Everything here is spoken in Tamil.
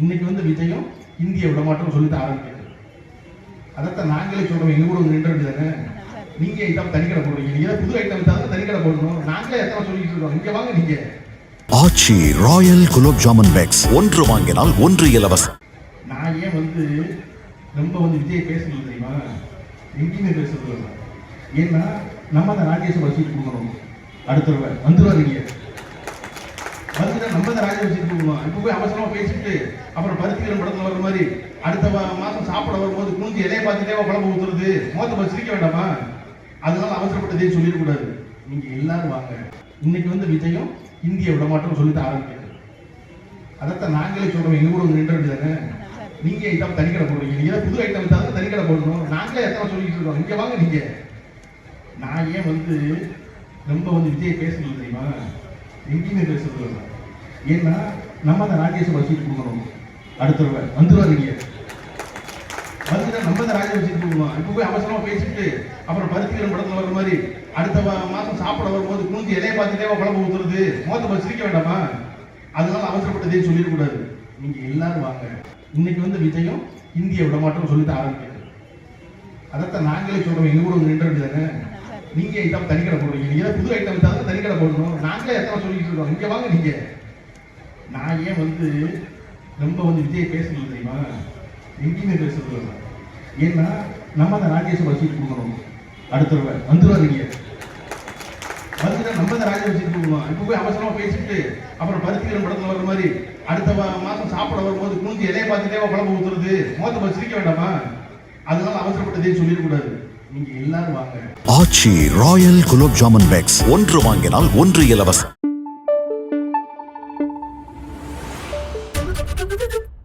இன்னைக்கு வந்து விஜயம் இந்திய விடமாற்றம் சொல்லிட்டு ஆரம்பிக்கிறது அதைத்தான் நாங்களே சொல்றோம் எங்க கூட நின்று வேண்டியதானே நீங்க ஐட்டம் தனிக்கடை போடுறீங்க. நீங்க புது ஐட்டம் வித்தாலும் தனிக்கடை போடணும். நாங்களே எத்தனை சொல்லிட்டு இருக்கோம். இங்க வாங்க நீங்க. Aachi royal gulab jamun packs. ஒன்று வாங்கினால் ஒன்று இலவசம். நான் ஏன் வந்து ரொம்ப வந்து விஜய் பேசுறது தெரியுமா? எங்கேயுமே பேசுறது ஏன்னா நம்ம அந்த ராஜேஷ் சீட் கொடுக்கணும். அடுத்த வந்துருவாரு நீங்க வந்துட்டா நம்ம அந்த ராஜேஷ் இப்பவே போய் அவசரமா பேசிட்டு அப்புறம் பருத்திகரம் படத்துல வர மாதிரி அடுத்த வா- மாசம் சாப்பிட வரும்போது குஞ்சு எதையை பார்த்துட்டே குழம்பு ஊத்துறது. மோத்த பஸ் சிரிக்க வேண்டாமா? அதனால அவசரப்பட்டதே சொல்லிடக்கூடாது நீங்க எல்லாரும் வாங்க. இன்னைக்கு வந்து விஜயம் இந்திய விடமாட்டம் சொல்லிட்டு ஆரம்பிக்கிறது அதைத்தான் நாங்களே சொல்றோம். எங்க கூட நின்று தானே நீங்க ஐட்டம் தனிக்கடை போடுறீங்க? நீங்க புது ஐட்டம் தான் தனிக்கடை போடணும். நாங்களே எத்தனை சொல்லிட்டு இருக்கோம். இங்க வாங்க நீங்க. நான் ஏன் வந்து ரொம்ப வந்து விஜய் பேசணும் தெரியுமா? எங்கேயுமே பேசுறது ஏன்னா நம்ம அந்த ராஜேஷ் சீட் கொடுக்கணும். அடுத்த தடவை. நீங்க வந்துட்டு நம்ம அந்த ராஜேஷ் சீட் கொடுக்கணும். இப்போ போய் அவசரமா பேசிட்டு அப்புறம் பருத்திகிரம் படத்துல வர மாதிரி அடுத்த வா- மாசம் சாப்பிட வரும்போது குஞ்சு இலைய பார்த்துட்டே குழம்பு ஊத்துறது. மோத்த பஸ் சிரிக்க வேண்டாமா? அதனால அவசரப்பட்டதே சொல்லிடக்கூடாது. நீங்க எல்லாரும் வாங்க. இன்னைக்கு வந்து விஜயம் இந்திய விடமாட்டம் சொல்லிட்டு ஆரம்பிக்கிறது அதைத்தான் நாங்களே சொல்றோம். எங்க கூட நின்று தானே நீங்க ஐட்டம் தனிக்கடை போடுறீங்க. நீங்க புது ஐட்டம் தான் தனிக்கடை போடணும். நாங்களே எத்தனை சொல்லிட்டு இருக்கோம். இங்க வாங்க நீங்க. நான் ஏன் வந்து ரொம்ப வந்து விஜய் பேசுறது தெரியுமா? எங்கேயுமே பேசுறது இல்லை ஏன்னா நம்ம அந்த ராஜேஷ் சீட் கொடுக்கணும். அடுத்தவங்க வந்துடுவார் வந்துருவாரு நீங்க வந்துட்டா நம்ம தான் ராஜா வச்சுட்டு போகணும் இப்போ போய் அவசரமா பேசிட்டு அப்புறம் பருத்திகிரம் படத்துல வர மாதிரி அடுத்த மாதம் மாசம் சாப்பிட வரும்போது குஞ்சு இலைய பார்த்துட்டே குழம்பு ஊத்துறது மோத்த பஸ் சிரிக்க வேண்டாமா? அதனால அவசரப்பட்டதே சொல்லிடக்கூடாது. நீங்க எல்லாரும் வாங்க. Aachi royal gulab jamun packs. ஒன்று வாங்கினால் ஒன்று இலவசம். Thank you.